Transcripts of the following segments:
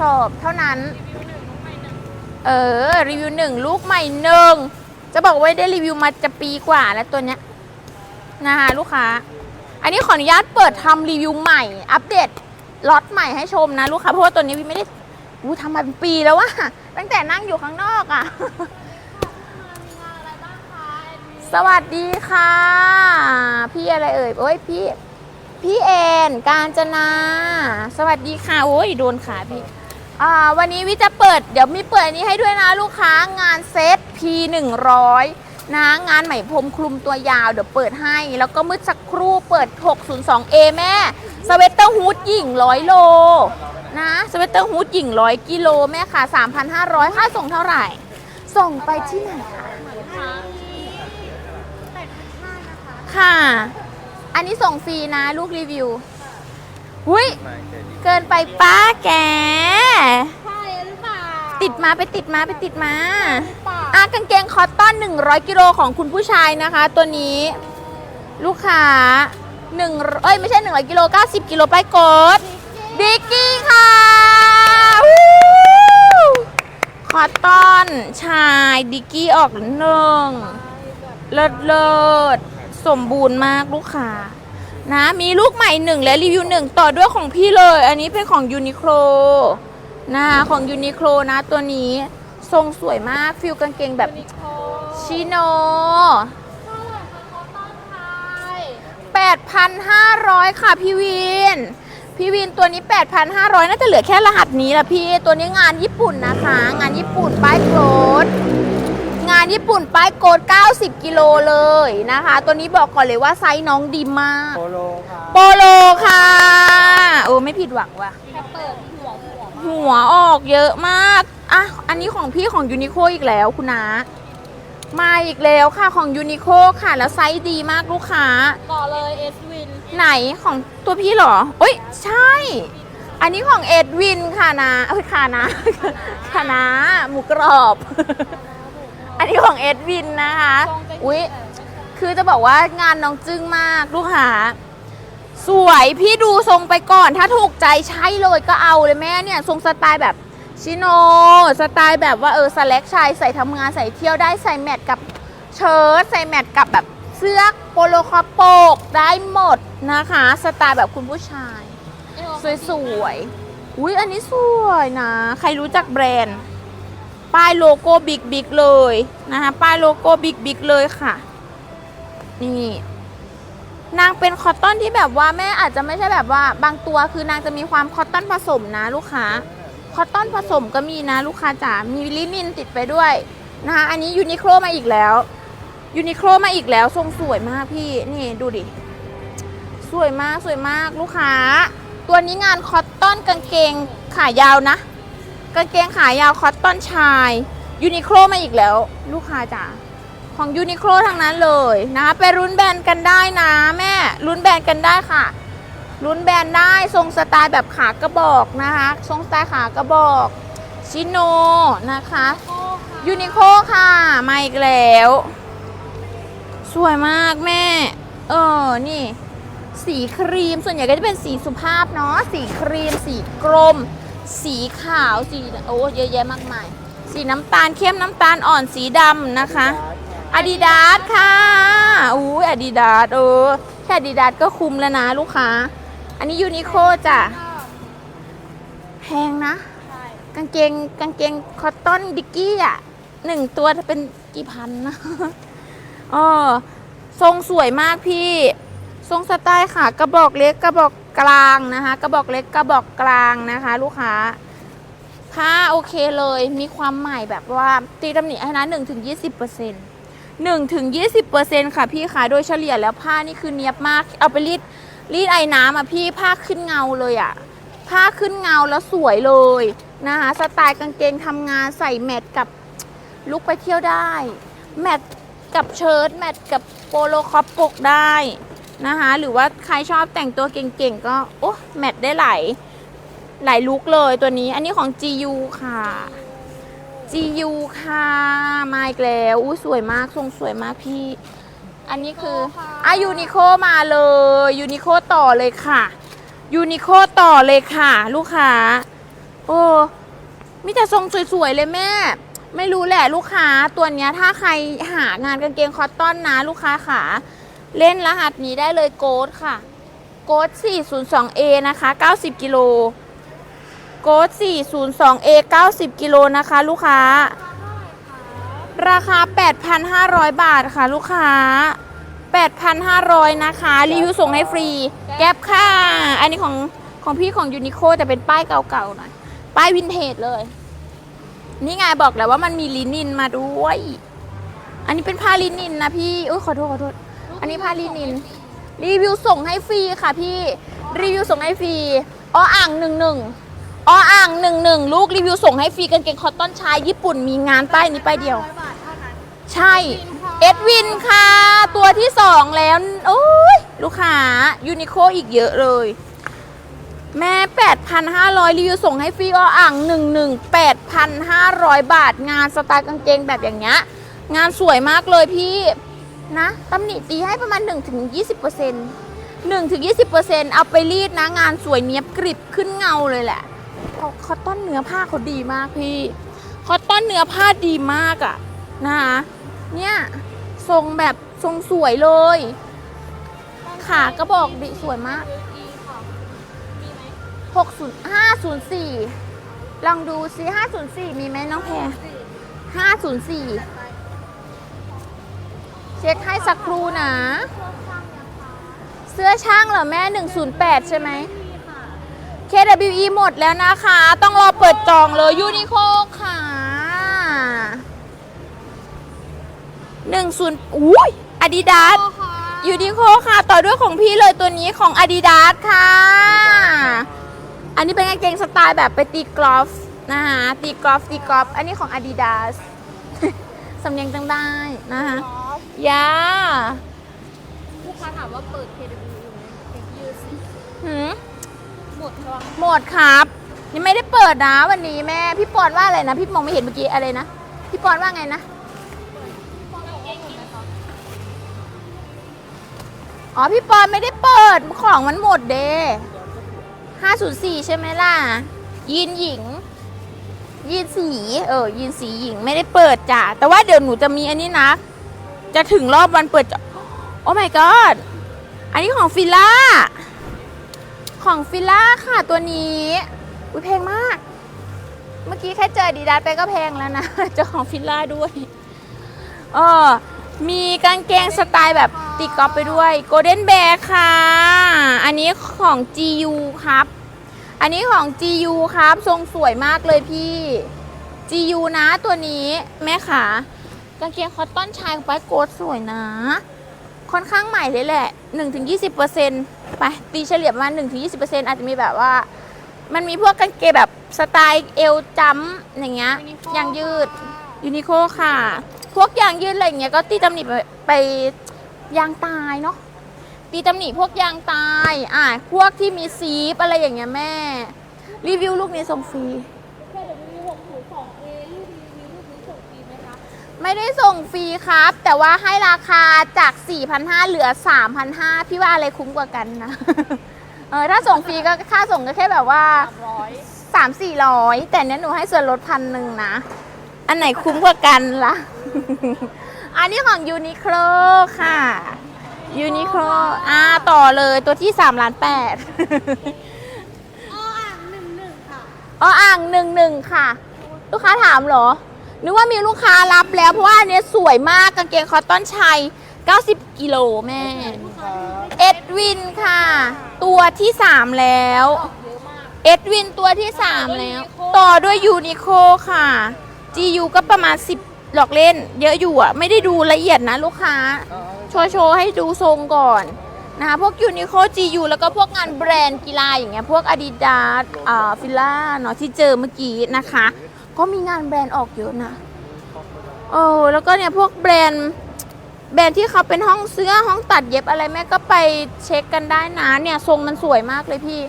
สอบเท่านั้น เออ รีวิวหนึ่งลูกใหม่หนึ่งจะบอกว่าได้รีวิวมาจะปีกว่าแล้วตัวเนี้ยนะคะลูกค้า อันนี้ขออนุญาตเปิดทำรีวิวใหม่ อัปเดตล็อตใหม่ให้ชมนะลูกค้าเพราะว่าตัวนี้วิไม่ได้อู้ทำมาเป็นปีแล้วอะตั้งแต่นั่งอยู่ข้างนอกอะสวัสดีค่ะ พี่อะไรเอ่ยโอ้ยพี่พี่เอ็นการจนา สวัสดีค่ะ โอ้ย โดนขาพี่ อ่าวันนี้วิจะเปิด เดี๋ยวมีเปิดอันนี้ให้ด้วยนะลูกค้างานเซต P 1 0 0นะงานไหมพรมคลุมตัวยาว เดี๋ยวเปิดให้ แล้วก็มืดสักครู่เปิด 602A แม่สเวตเตอร์ฮูดหญิง100โลนะสเวตเตอร์ฮูดหญิง100กิโลแม่ค่ะ 3,500ค่าส่งเท่าไหร่ ส่งไปที่ไหนคะค่ะ อันนี้ส่งฟรีนะลูกรีวิวหุ้ย เกินไปป้าแก ใช่หรือเปล่าติดมาไปติดมาไปติดมาเปล่าอะกางเกงคอตตอน 100 กิโลของคุณผู้ชายนะคะ ตัวนี้ลูกค้าหนึ่งเอ้ยไม่ใช่ 100 กิโล 90 กิโลไปกดดิกกี้ค่ะวู้คอตตอนชายดิกกี้ออกหนึ่งเลิศเลิศสมบูรณ์มากลูกค้า นะมีลูกใหม่หนึ่งและรีวิวหนึ่งต่อด้วยของพี่เลย อันนี้เป็นของยูนิโคลนะคะของยูนิโคลนะตัวนี้ทรงสวยมากฟิลกางเกงแบบนิโคชิโนเท่าไหร่คะคอตตอนไทย8,500 ค่ะพี่วิน พี่วินตัวนี้ 8,500 น่าจะเหลือแค่รหัสนี้ละพี่ ตัวนี้งานญี่ปุ่นนะคะ งานญี่ปุ่นป้ายโกรดงานญี่ปุ่นป้ายโกรด90 กิโลเลยนะคะ ตัวนี้บอกก่อนเลยว่าไซส์น้องดีมาก โปโลครับโปโลค่ะ โอ้ไม่ผิดหวังว่ะแค่เปิดหัวหัวหัวออกเยอะมาก อะ อันนี้ของพี่ของยูนิโคอีกแล้วคุณนามาอีกแล้วค่ะของยูนิโคค่ะ แล้วไซส์ดีมากลูกค้า ต่อเลยเอสวินไหนของตัวพี่เหรอเอ้ย ใช่ อันนี้ของเอ็ดวินค่ะนะเอ้ยค่ะนะค่ะนะหมูกรอบอั นนี้ของเอ็ดวินนะคะ อุ๊ยคือจะบอกว่างานน้องจึ้งมากลูกค้าสวยพี่ดูทรงไปก่อน ถ้าถูกใจใช้เลยก็เอาเลยแม่เนี่ย ทรงสไตล์แบบชิโน สไตล์แบบว่าเออสแลกชายใส่ทำงานใส่เที่ยวได้ใส่แมทกับเชิ้ตใส่แมทกับแบบเสื้อโปโลคอโปกได้หมดนะคะ สไตล์แบบคุณผู้ชาย สวยๆ อุ้ยอันนี้สวยนะ ใครรู้จักแบรนด์ ป้ายโลโก้บิ๊กบิ๊กเลยนะคะป้ายโลโก้บิ๊กบิ๊กเลยค่ะ นี่นางเป็นคอตตอนที่แบบว่าแม่อาจจะไม่ใช่แบบว่าบางตัวคือนางจะมีความคอตตอนผสมนะลูกค้า คอตตอนผสมก็มีนะลูกค้าจ๋ามีลินินติดไปด้วยนะคะอันนี้ยูนิโคลมาอีกแล้วยูนิโคลมาอีกแล้วทรงสวยมากพี่นี่ดูดิ สวยมากสวยมากลูกค้า ตัวนี้งานคอตตอนกางเกงขายาวนะ กางเกงขายาวคอตตอนชายยูนิโคลมาอีกแล้ว ลูกค้าจ๋าของยูนิโคลทั้งนั้นเลยนะคะไปรุ้นแบรนด์กันได้นะแม่รุ้นแบรนด์กันได้ค่ะ รุ้นแบรนด์ได้ทรงสไตล์แบบขากระบอกนะคะทรงสไตล์ขากระบอกชิโนนะคะโอ้ค่ะยูนิโคค่ะมาอีกแล้ว สวยมากแม่ เออ นี่ สีครีมส่วนใหญ่ก็จะเป็นสีสุภาพเนาะสีครีม สีกรม สีขาวสีโอ้เยอะแยะมากมาย สีน้ำตาลเข้มน้ำตาลอ่อนสีดำนะคะอาดิดาสค่ะอู้อาดิดาสเออแค่อาดิดาสก็คุ้มแล้วนะลูกค้า อันนี้ยูนิโคจ้ะแพงนะ กางเกงกางเกงคอตตอนดิกกี้อะหนึ่งตัวจะเป็นกี่พันนะอ๋อทรงสวยมากพี่ ทรงสไตล์ค่ะ กระบอกเล็กกระบอกกลางนะคะ กระบอกเล็กกระบอกกลางนะคะ ลูกค้าผ้าโอเคเลยมีความใหม่แบบว่าตีตำหนิให้นะหนึ่งถึงยี่สิบเปอร์เซ็นต์หนึ่งถึงยี่สิบเปอร์เซ็นต์ค่ะพี่ค่ะโดยเฉลี่ยแล้วผ้านี่คือเนียบมาก เอาไปรีดรีดไอ้น้ำอะพี่ผ้าขึ้นเงาเลยอะผ้าขึ้นเงาแล้วสวยเลยนะคะสไตล์กางเกงทำงานใส่แมทกับลุกไปเที่ยวได้ แมทกับเชิ้ตแมทกับโปโลคอปปกได้ นะคะ หรือว่าใครชอบแต่งตัวเก่งๆ ก็ โอ้แมทได้หลายหลายลุกเลยตัวนี้ อันนี้ของ GU ค่ะ GU ค่ะ มาอีกแล้วอู้สวยมาก ทรงสวยมากพี่ อันนี้คืออะยูนิโคมาเลยยูนิโคต่อเลยค่ะยูนิโคต่อเลยค่ะ ลูกค้า โอ้มีแต่ทรงสวย ๆ เลยแม่ ไม่รู้แหละลูกค้าตัวเนี้ยถ้าใครหางานกางเกงคอตตอนนะ ลูกค้าขา เล่นรหัสนี้ได้เลยโกดค่ะ โกด 402A นะคะ 90 กิโล โกด 402A 90 กิโลนะคะ ลูกค้า ราคา 8,500 บาทค่ะ ลูกค้า 8,500 นะคะ รีวิวส่งให้ฟรี แก๊ปค่ะ อันนี้ของของพี่ของยูนิโคแต่เป็นป้ายเก่าๆหน่อย ป้ายวินเทจเลย นี่ไงบอกแล้วว่ามันมีลินินมาด้วย อันนี้เป็นผ้าลินินนะพี่โอ้ยขอโทษขอโทษ อันนี้ผ้าลินิน รีวิวส่งให้ฟรีค่ะพี่ รีวิวส่งให้ฟรีอ้ออ่างหนึ่งหนึ่งอ้ออ่างหนึ่งหนึ่งลูกรีวิวส่งให้ฟรีกางเกงคอตตอนชายญี่ปุ่นมีงานป้ายนี้ป้ายเดียว ใช่ เอ็ดวินค่ะ ตัวที่สองแล้วโอ้ยลูกค้ายูนิโคอีกเยอะเลย แม่ 8,500 รีวิวส่งให้ฟรีอ้ออ่าง11 8,500บาทงานสไตล์กางเกงแบบอย่างเงี้ยงานสวยมากเลยพี่ นะตำหนิตีให้ประมาณ 1-20% 1-20%เอาไปรีดนะ งานสวยเนี้ยบกริบขึ้นเงาเลยแหละเพราคอตตอนเนื้อผ้าเขาดีมากพี่คอตตอนเนื้อผ้าดีมากอะนะคะเนี่ย ทรงแบบทรงสวยเลย ขาก็บอกดีสวยมากอีค่ะมีไหม60 504ลองดูซิ504มีไหมน้องแพร504 เช็คให้สักครู่นะ เสื้อช่างเหรอแม่ 108 ใช่ไหม KWE หมดแล้วนะคะ ต้องรอเปิดจองเลยยูนิโคค่ะ10อุ้ยอาดิดาสโอ้ค่ะยูนิโคค่ะ ต่อด้วยของพี่เลยตัวนี้ของ Adidas ค่ะ อันนี้เป็นกางเกงสไตล์แบบไปตีกอล์ฟนะคะตีกอล์ฟตีกอล์ฟอันนี้ของ Adidas สำเนียงจังได้นะคะครับยาลูกค้าถามว่าเปิด KW อยู่ไหมเช็คยืดสิหืมหมดใช่ปะหมดครับ ยังไม่ได้เปิดนะวันนี้แม่ พี่ปอนว่าอะไรนะ พี่มองไม่เห็นเมื่อกี้อะไรนะ พี่ปอนว่าไงนะ อ๋อ พี่ปอนไม่ได้เปิดของมันหมดเด504ใช่ไหมล่ะยีนหญิง ยีนสีเออยีนสีหญิงไม่ได้เปิดจ้ะแต่ว่าเดี๋ยวหนูจะมีอันนี้นะ จะถึงรอบวันเปิดจะโอ้ my god อันนี้ของฟิล่าของฟิล่าค่ะตัวนี้อุ้ยแพงมาก เมื่อกี้แค่เจอดีดัสไปก็แพงแล้วนะ เจ้าของฟิล่าด้วยเออมีกางเกงสไตล์แบบตีกอล์ฟไปด้วยโกลเด้นแบกค่ะ อันนี้ของ GU ครับ อันนี้ของ GU ครับ ทรงสวยมากเลยพี่ GU นะตัวนี้แม่ขากางเกงคอตตอนชายของไปโกดสวยนะ ค่อนข้างใหม่เลยแหละ 1-20%ไปตีเฉลี่ยประมาณ 1-20%อาจจะมีแบบว่า มันมีพวกกางเกงแบบสไตล์เอวจัมป์อย่างเงี้ยยางยืดยูนิโคค่ะ พวกยางยืดอะไรอย่างเงี้ยก็ตีตำหนิไปไปยางตายเนาะ ตีตำหนิพวกยางตาย อะพวกที่มีซีฟอะไรอย่างเงี้ยแม่ รีวิวลูกนี้ส่งฟรี KW 602 A รูปรีวิวรูปนี้ส่งฟรีไหมคะไม่ได้ส่งฟรีครับ แต่ว่าให้ราคาจาก 4,500 เหลือ 3,500 พี่ว่าอะไรคุ้มกว่ากันนะ เออถ้าส่งฟรีก็ค่าส่งก็แค่แบบว่า300สามสี่ร้อยแต่เนี้ยหนูให้ส่วนลดพันหนึ่งนะ อันไหนคุ้มกว่ากันล่ะ อันนี้ของยูนิโคลค่ะ ยูนิโคลอ่าต่อเลยตัวที่3ล้านแปดอ้ออ่าง11ค่ะอ๋ออ่างหนึ่งหนึ่งค่ะ ลูกค้าถามเหรอ นึกว่ามีลูกค้ารับแล้วเพราะว่าอันเนี้ยสวยมากกางเกงคอตตอนชัย 90 กิโลแม่ เอ็ดวินค่ะ ตัวที่ 3 แล้วเยอะมากเอ็ดวินตัวที่ 3 แล้ว ต่อด้วยยูนิโคค่ะ GU ก็ประมาณ 10 หลอกเล่นเยอะอยู่อะ ไม่ได้ดูละเอียดนะลูกค้า โชว์โชว์ให้ดูทรงก่อนนะคะพวกยูนิโค GU แล้วก็พวกงานแบรนด์กีฬาอย่างเงี้ยพวก Adidas อ่าฟิล่าเนาะที่เจอเมื่อกี้นะคะ ก็มีงานแบรนด์ออกเยอะนะเออแล้วก็เนี่ยพวกแบรนด์แบรนด์ที่เขาเป็นห้องเสื้อห้องตัดเย็บอะไรแม่ก็ไปเช็คกันได้นะเนี่ยทรงมันสวยมากเลยพี่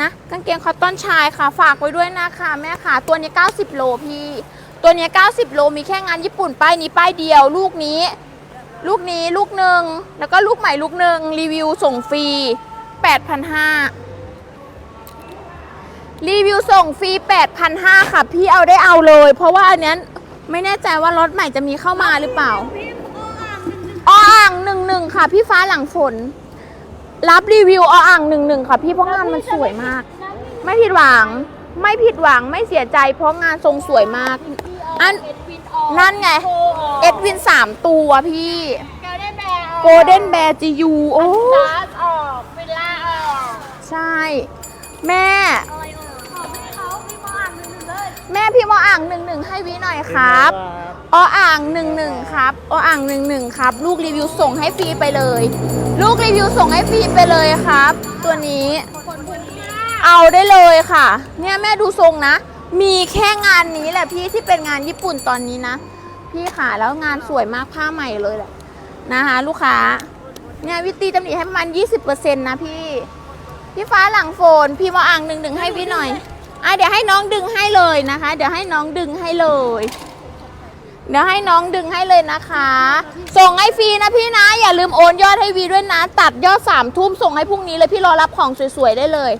นะกางเกงคอตตอนชายค่ะฝากไว้ด้วยนะคะแม่ค่ะตัวนี้ 90 โลพี่ ตัวนี้90 โลมีแค่งานญี่ปุ่นป้ายนี้ป้ายเดียว ลูกนี้ ลูกนี้ลูกหนึ่งแล้วก็ลูกใหม่ลูกหนึ่งรีวิวส่งฟรี8,500รีวิวส่งฟรี8,500ค่ะ พี่เอาได้เอาเลย เพราะว่าอันนี้ไม่แน่ใจว่ารถใหม่จะมีเข้ามาหรือเปล่าออ่างหนึ่งหนึ่งค่ะ พี่ฟ้าหลังฝน รับรีวิวออ่างหนึ่งหนึ่งค่ะ พี่เพราะงานมันสวยมาก ไม่ผิดหวัง ไม่ผิดหวังไม่เสียใจเพราะงานทรงสวยมาก อันเอ็ดวินออกนั่นไงโอออกเอ็ดวินสามตัวพี่กาเด้นแบร์ออกโกลเด้นแบร์จียูโอ้ดาร์สออกฟิลล่าออกใช่ แม่ อะไรออกขอให้เขาพี่มอ่านหนึ่งหนึ่งเลยแม่พี่มออ่างหนึ่งหนึ่งให้วิหน่อยครับ ออ่างหนึ่งหนึ่งครับ ออ่างหนึ่งหนึ่งครับ ลูกรีวิวส่งให้ฟรีไปเลย ลูกรีวิวส่งให้ฟรีไปเลยครับ ตัวนี้คนคนนี้เอาได้เลยค่ะ เนี่ยแม่ดูทรงนะ มีแค่งานนี้แหละพี่ที่เป็นงานญี่ปุ่นตอนนี้นะ พี่ค่ะแล้วงานสวยมากผ้าใหม่เลยแหละนะคะ ลูกค้า เนี่ยวิตีตำหนิให้ประมาณ20%นะพี่ พี่ฟ้าหลังโฟน พี่มาอ่างหนึ่งดึงให้พี่หน่อยอะเดี๋ยวให้น้องดึงให้เลยนะคะ เดี๋ยวให้น้องดึงให้เลยเดี๋ยวให้น้องดึงให้เลยนะคะ ส่งให้ฟรีนะพี่นะ อย่าลืมโอนยอดให้วีด้วยนะ ตัดยอดสามทุ่มส่งให้พรุ่งนี้เลยพี่รอรับของสวยๆได้เลย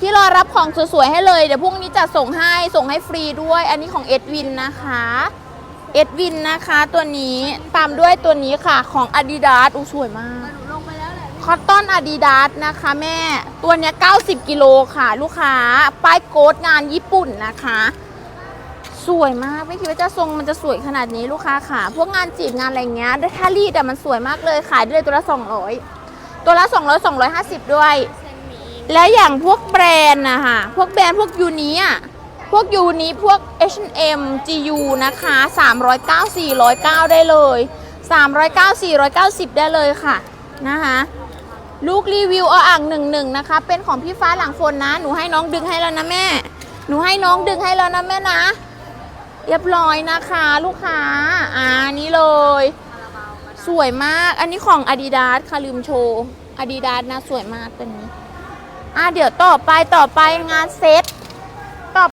พี่รอรับของสวยๆให้เลย เดี๋ยวพรุ่งนี้จะส่งให้ส่งให้ฟรีด้วย อันนี้ของเอ็ดวินนะคะเอ็ดวินนะคะตัวนี้ตามด้วยตัวนี้ค่ะของ Adidas อู้สวยมากหนูลงไปแล้วแหละคอตตอนอาดิดาสนะคะแม่ตัวเนี้ย90 กิโลค่ะ ลูกค้า ป้ายโกดงานญี่ปุ่นนะคะ สวยมากไม่คิดว่าจะทรงมันจะสวยขนาดนี้ลูกค้าค่ะ พวกงานจีบงานอะไรเงี้ยถ้ารีดแต่มันสวยมากเลยขายได้เลยตัวละ 200 ตัวละ 200 250 ด้วยเซนหมี และอย่างพวกแบรนด์นะคะพวกแบรนด์พวกยูนี้อะพวกยูนี้พวก H&M GU นะคะ 309 409 ได้เลย 309 490 ได้เลยค่ะนะคะลูกรีวิวออ่างหนึ่งหนึ่งนะคะ เป็นของพี่ฟ้าหลังฝนนะ หนูให้น้องดึงให้แล้วนะแม่ หนูให้น้องดึงให้แล้วนะแม่นะ เรียบร้อยนะคะ ลูกค้า อ่านี่เลย สวยมาก อันนี้ของ Adidas ค่ะลืมโชว์ Adidas นะสวยมากตัวนี้ อะเดี๋ยวต่อไปต่อไปงานเซต